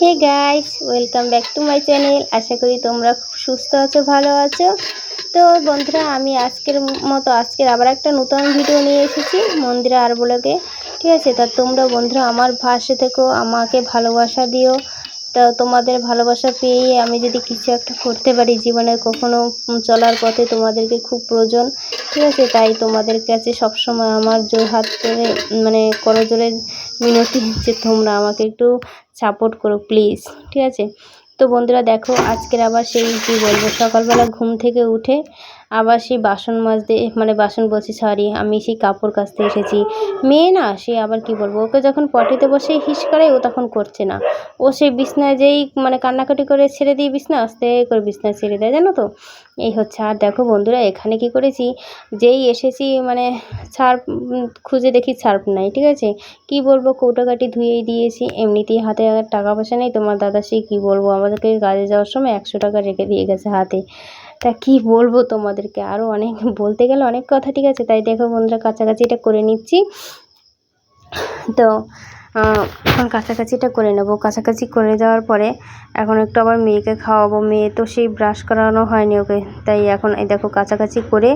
Hey guys welcome back to my channel আশা করি তোমরা খুব সুস্থ আছো, ভালো আছো। তো বন্ধুরা, আমি আজকের মতো, আজকের আবার একটা নতুন ভিডিও নিয়ে এসেছি, মন্দিরা আর ব্লগে ঠিক আছে, তা তোমরা বন্ধুরা, আমার ভাষে থেকো, আমাকে ভালোবাসা দিও। তা তোমাদের ভালোবাসা পেয়ে আমি যদি কিছু একটা করতে পারি জীবনে, কখনো চলার পথে তোমাদেরকে খুব প্রয়োজন। ঠিক আছে, তাই তোমাদের কাছে সবসময় আমার জোর হাত করে মানে করজোরে মিনতি যে তোমরা আমাকে একটু সাপোর্ট করো প্লিজ ঠিক আছে? তো বন্ধুরা দেখো, আজকের আবার সেই, কী বলব, সকালবেলা ঘুম থেকে উঠে আবার সেই বাসন মাজতে মানে বাসন বলছি সরি আমি সেই কাপড় কাচতে এসেছি। মেয়ে না, সে আবার কি বলব, ওকে যখন পটিতে বসে হিস করে, ও তখন করছে না। ও সেই বিছনায় যেই মানে কান্নাকাটি করে ছেড়ে দিয়ে বিছনা, আস্তে করে বিছনায় ছেড়ে দেয়, জানো তো? এই হচ্ছে, আর দেখো বন্ধুরা, এখানে কি করেছি, যেই এসেছি মানে ছার্প খুঁজে দেখি ছার্প নাই, ঠিক আছে? কি বলব, কৌটাকাটি ধুয়েই দিয়েছি, এমনিতেই হাতে টাকা পয়সা নেই, তোমার দাদা সেই কী বলব, আমাদেরকে কাজে যাওয়ার সময় একশো টাকা রেখে দিয়ে গেছে হাতে। তা কি বলব তোমাদেরকে? আরও অনেক বলতে গেলে অনেক কথা ঠিক আছে। তাই দেখো বন্ধুরা, কাছাকাছি এটা করে নিচ্ছি। তো এখন কাছাকাছিটা করে নেব। কাছাকাছি করে দেওয়ার পরে এখন একটু আবার মেয়েকে খাওয়াবো। মেয়ে তো সেই ব্রাশ করানো হয়নি ওকে। তাই এখন এই দেখো কাছাকাছি করে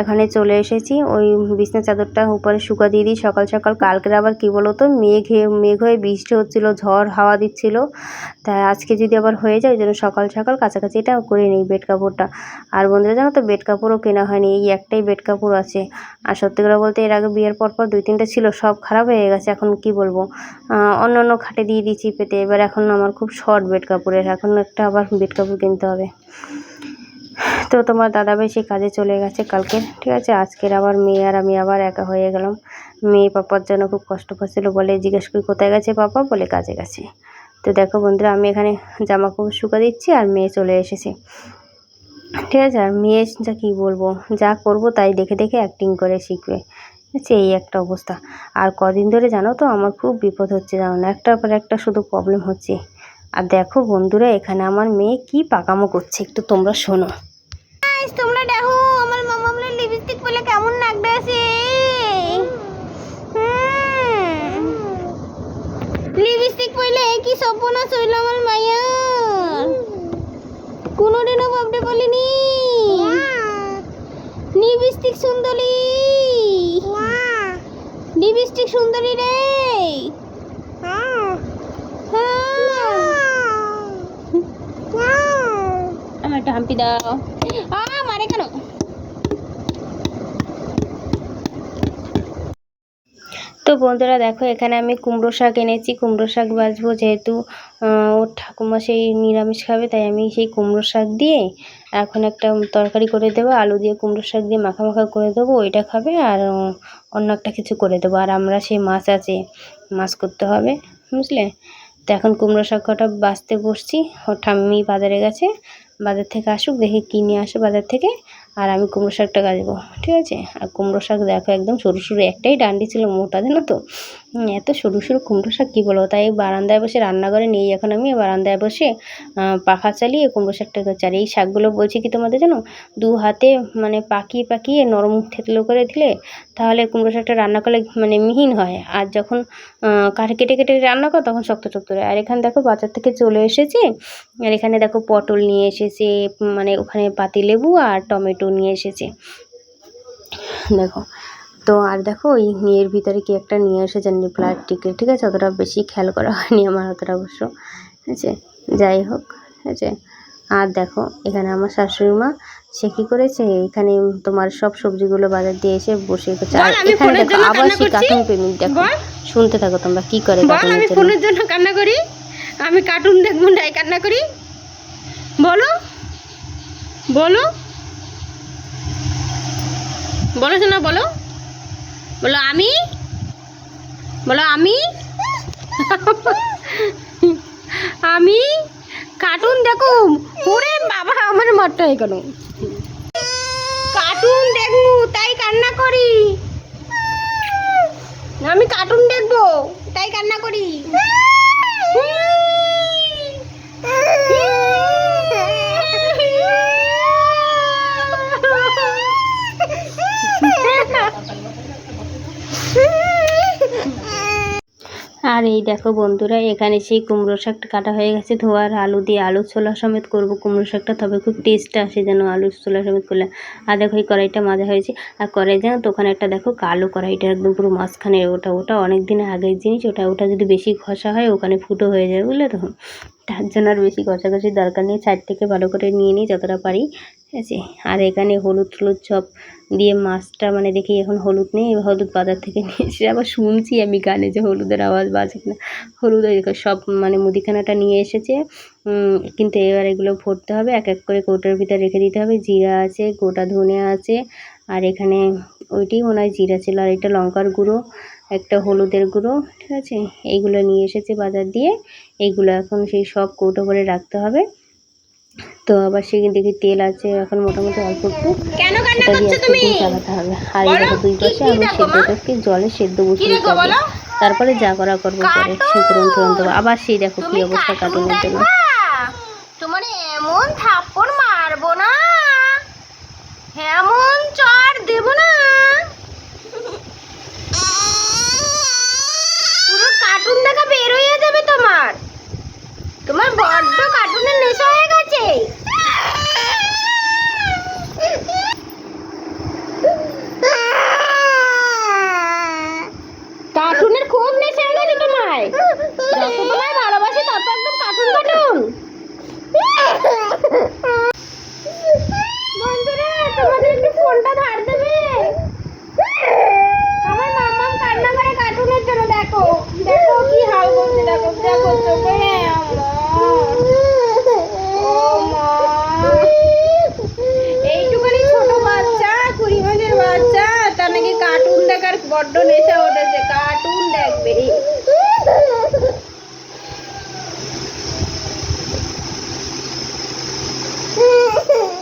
এখানে চলে এসেছি। ওই বিছনা চাদরটা উপরে শুকা দিয়ে দিই। সকাল সকাল কালকের আবার কি বলো তো মেঘ মেঘ হয়ে বৃষ্টি হচ্ছিল, ঝড় হাওয়া দিচ্ছিল। তাই আজকে যদি আবার হয়ে যায়, ওই জন্য সকাল সকাল কাছাকাছি এটা করে নিই বেড কাপড়টা। আর বন্ধুরা জানো তো বেড কাপড়ও কেনা হয়নি। এই একটাই বেড কাপড় আছে। আর সত্যি করে বলতে, এর আগে বিয়ের পর পর দুই তিনটা ছিল, সব খারাপ হয়ে গেছে। এখন কি বলব? অন্য অন্য খাটে দিয়ে দিচ্ছি পেতে এবার এখন আমার খুব শর্ট বেড কাপড়ের। এখন একটা আবার বেড কাপড় কিনতে হবে। তো তোমার দাদাভাই সেই কাজে চলে গেছে কালকে ঠিক আছে? আজকের আবার মেয়ে আর আমি আবার একা হয়ে গেলাম। মেয়ে পাপার জন্য খুব কষ্ট পাচ্ছিলো বলে জিজ্ঞেস করি, কোথায় গেছে পাপা? বলে, কাজে গেছে। তো দেখো বন্ধুরা, আমি এখানে জামা কাপড় শুকা দিচ্ছি আর মেয়ে চলে এসেছে। ঠিক আছে? আর মেয়ে যা কী বলব, যা করব তাই দেখে দেখে অ্যাক্টিং করে শিখবে। আচ্ছা এই একটা অবস্থা। আর কদিন ধরে জানো তো আমার খুব বিপদ হচ্ছে, জানো না? একটার পর একটা শুধু প্রবলেম হচ্ছে। আর দেখো বন্ধুরা, এখানে আমার মেয়ে কি পাকামো করছে একটু তোমরা শোনো। তোমরা দেখো, আমার মামা বলে লিপস্টিক পরলে কেমন লাগতেছে লিপস্টিক পরলে কি সর্বনাশ হইল আমার দাও কেন? তো বন্ধুরা দেখো, এখানে আমি কুমড়ো শাক এনেছি, কুমড়ো শাক বাজবো যেহেতু ওর ঠাকুমা সেই নিরামিষ খাবে, তাই আমি সেই কুমড়ো শাক দিয়ে এখন একটা তরকারি করে দেবো, আলু দিয়ে কুমড়ো শাক দিয়ে মাখা মাখা করে দেবো, ওইটা খাবে আর অন্য একটা কিছু করে দেবো। আর আমরা সেই মাছ আছে, মাছ করতে হবে, বুঝলে? তো এখন কুমড়ো শাক কটা বাঁচতে বসছি, ওর ঠাম্মি বাজারে গেছে বাজার থেকে আসুক দেখে কিনে আসে বাজার থেকে। আর আমি কুমড়ো শাকটা গাছবো, ঠিক আছে? আর কুমড়ো শাক দেখো একদম সরু সরু, একটাই ডান্ডি ছিল মোটা, জানো তো? এত সরু সরু কুমড়ো শাক, কী বলব? তাই বারান্দায় বসে রান্নাঘরে নিয়ে এখন আমি, বারান্দায় বসে পাখা চালিয়ে কুমড়ো শাকটা আর এই শাকগুলো বলছি কি তোমাদের জানো? দু হাতে মানে পাকিয়ে পাকিয়ে নরম থেতলো করে দিলে তাহলে কুমড়ো শাকটা রান্না করলে মানে মিহিন হয়। আর যখন কাঠে কেটে কেটে রান্না করো তখন শক্ত শক্ত হয়। আর এখানে দেখো বাজার থেকে চলে এসেছে। আর এখানে দেখো পটল নিয়ে এসেছে মানে ওখানে পাতিলেবু আর টমেটো নিয়ে এসেছে। দেখো তো আর দেখো ওই এর ভিতরে কি একটা নিয়ে এসেছে প্লাস্টিকের ঠিক আছে? অতটা বেশি খেয়াল করা হয়নি আমার অতটা অবশ্য ঠিক আছে? যাই হোক ঠিক আছে? আর দেখো এখানে আমার শাশুড়ি মা সে কি করেছে? এখানে তোমার সব সবজিগুলো বাজার দিয়ে এসে বসে এখানে দেখো আবার সেই কার্টুন প্রেমিক দেখো শুনতে থাকো তোমরা কি করে আমি ফোনের জন্য কান্না করি? আমি কার্টুন দেখব তাই কান্না করি? বলো। বলো। বলো শোনা, বলো। বলো, আমি? বলো, আমি? আমি? কার্টুন দেখো। ওরে বাবা, আমার মারটা কেন কার্টুন দেখব, তাই কান্না করি। আমি কার্টুন দেখব, তাই কান্না এই দেখো বন্ধুরা, এখানে সেই কুমড়ো শাকটা কাটা হয়ে গেছে ধোয়ার আলু দিয়ে। আলু ছোলা সমেত করব কুমড়ো শাকটা, তবে খুব টেস্ট আসে যেন আলু ছোলা সমেত করলে। আর দেখো এই কড়াইটা মাজা হয়েছে। আর কড়াই যেন তো, ওখানে একটা দেখো কালো কড়াইটা, একদম পুরো মাঝখানে ওটা ওটা অনেক দিনের আগের জিনিস, ওটা ওটা যদি বেশি ঘষা হয়, ওখানে ফুটো হয়ে যায় বুঝলে তখন তার জন্য আর বেশি ঘষাঘষির দরকার নেই। সাইড থেকে ভালো করে নিয়ে নিই, যতটা পারি। ঠিক আছে? আর এখানে হলুদ টলুদ সব দিয়ে মাছটা মানে দেখি এখন হলুদ নেই হলুদ বাজার থেকে নিয়ে এসে আবার শুনছি আমি গানে যে হলুদের আওয়াজ বাজে কিনা। হলুদ সব মানে মুদিখানাটা নিয়ে এসেছে। কিন্তু এবার এগুলো ভরতে হবে, এক এক করে কৌটোর ভিতরে রেখে দিতে হবে। জিরা আছে, গোটা ধনে আছে, আর এখানে ওইটাই মনে হয় জিরা ছিল, আর এটা লঙ্কার গুঁড়ো, একটা হলুদের গুঁড়ো, ঠিক আছে? এইগুলো নিয়ে এসেছে বাজার দিয়ে। এইগুলো এখন সেই সব কৌটো করে রাখতে হবে। তো আবার সেখানে দেখি তেল আছে এখন মোটামুটি অল্প একটু। সেটা দিয়ে তুমি? দিন চালাতে হবে। আর দেখো দুই পাশে আমি? সেদ্ধটাকে জলে সেদ্ধ বসিয়ে দিতে হবে। তারপরে যা করা করব পরে সে তুরন্ত তুরন্ত আবার সেই দেখো কি অবস্থা কার্টুন কার্টুনের জন্য তোমার এমন থাপ্পড় মারবো না। এমন চড় দেব না। পুরো কার্টুন দেখা বের হয়ে যাবে তোমার। তোমার বড্ড কার্টুনের নেশা হয়ে গেছে কার্টুনের খুব নেশা হয়ে গেছে তোমায় যত তোমায় ভালোবাসি তত একদম কার্টুন কার্টুন বন্ধুরা তোমাদের একটু ফোনটা ধার দেবে? আমার মাম্মাম কান্না করে কার্টুনের জন্য দেখো। দেখো কি হাল করছে, দেখো দেখো, চোখে এইটুখানি ছোট বাচ্চা, কুড়ি মাসের বাচ্চা, তার নাকি কার্টুন দেখার বড্ড নেশা উঠেছে। কার্টুন দেখবে।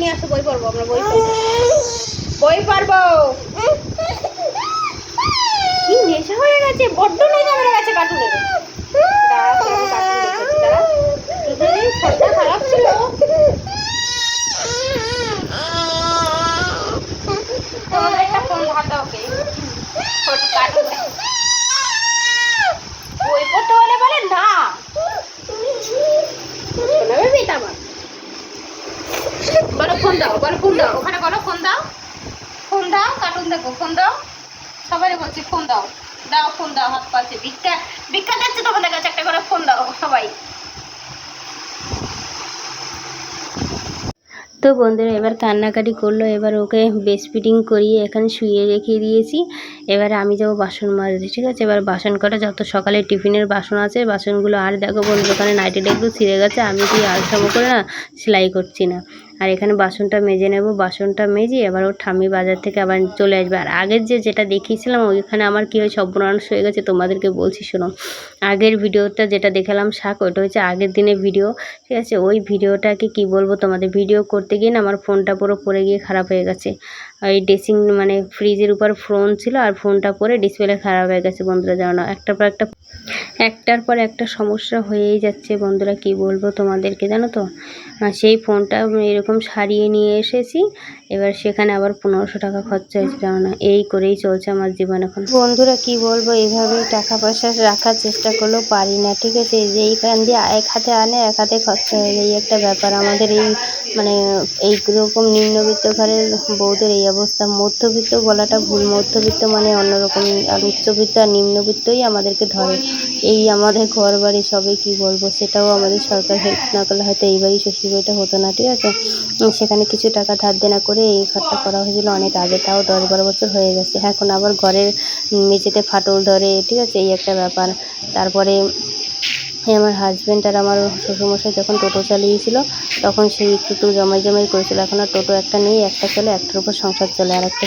নিয়ে আসো, বই পড়ব, আমরা বই পড়ব। বই পারব কি নেশা হয়ে গেছে, বড্ড নেশা হয়ে গেছে কার্টুনের দাঁড়া, তো আমি কার্টুন দেখেছি, দাঁড়া। তোদের এই ফোনটা খারাপ ছিল তোমাদের একটা ফোন ধার দাও ওকে ফোন কার্টুন দেখো। বই পড়তে বলে বলে না শোনাবে মেয়েটা আমার বলো ফোন দাও বলো ফোন দাও। ওখানে বলো ফোন দাও। ফোন দাও, কার্টুন দেখো ফোন দাও। বলছি ফোন দাও। দাও ফোন দাও, হাত ভিক্ষা ভিক্ষা যাচ্ছে তোমাদের কাছে একটা করে ফোন দাও, সবাই। তো বন্ধুরা, এবার কান্নাকাটি করল, এবার ওকে বেস ফিটিং করিয়ে এখানে শুয়ে রেখে দিয়েছি। এবারে আমি যাব বাসন মাজতে, ঠিক আছে? এবার বাসন কটা, যত সকালে টিফিনের বাসন আছে, বাসনগুলো আর দেখো বন্ধু ওখানে নাইটিটা একটু ছিঁড়ে গেছে, আমি কি আলসামো করে না, সেলাই করছি না। আর এখানে বাসনটা মেজে নেব, বাসনটা মেজে আবার ওর ঠাম্মি বাজার থেকে আবার চলে আসবে। আর আগের যে যেটা দেখিয়েছিলাম, ওইখানে আমার কী হয় সর্বনাশ হয়ে গেছে, তোমাদেরকে বলছি, শোনো। আগের ভিডিওটা যেটা দেখালাম, শাক, ওটা হচ্ছে আগের দিনে ভিডিও, ঠিক আছে? ওই ভিডিওটাকে কি বলব তোমাদের? ভিডিও করতে গিয়ে না, আমার ফোনটা পুরো পড়ে গিয়ে খারাপ হয়ে গেছে। এই ড্রেসিং মানে ফ্রিজের উপর ফোন ছিল আর ফোনটা পরে ডিসপ্লে খারাপ হয়ে গেছে বন্ধুরা, জানো একটার পর একটা, একটার পর একটা সমস্যা হয়েই যাচ্ছে বন্ধুরা, কি বলব তোমাদেরকে, জানো তো? সেই ফোনটা এরকম সারিয়ে নিয়ে এসেছি এবার সেখানে আবার পনেরোশো টাকা খরচা হয়েছে জানো না এই করেই চলছে আমার জীবন এখন। বন্ধুরা, কি বলব? এইভাবেই টাকা পয়সা রাখার চেষ্টা করলেও পারি না, ঠিক আছে? এই যে এইখান দিয়ে এক হাতে আনে, এক হাতে খরচা হয়ে যায়, এই একটা ব্যাপার। আমাদের এই মানে এই রকম নিম্নবিত্ত ঘরের বউদের এই অবস্থা। মধ্যবিত্ত বলাটা ভুল। মধ্যবিত্ত মানে অন্যরকম, আর উচ্চবিত্ত আর নিম্নবিত্তই আমাদেরকে ধরে। এই আমাদের ঘর বাড়ি সবে কি বলব? সেটাও আমাদের সরকার হেল্প না করলে হয়তো এইবারই বাড়ি শ্বশুর বাড়িটা হতো না, ঠিক আছে? সেখানে কিছু টাকা ধার দেনা করে এই ঘরটা করা হয়েছিল অনেক আগে, তাও দশ বারো বছর হয়ে গেছে। এখন আবার ঘরের মেঝেতে ফাটল ধরে, ঠিক আছে? এই একটা ব্যাপার। তারপরে আমার হাজব্যান্ড আর আমার শ্বশুরমশাই যখন টোটো চালিয়েছিল, তখন সেই একটু একটু জমাই জমাই করেছিল। এখন আর টোটো একটা নেই, একটা চলে, একটার উপর সংসার চলে আর একটা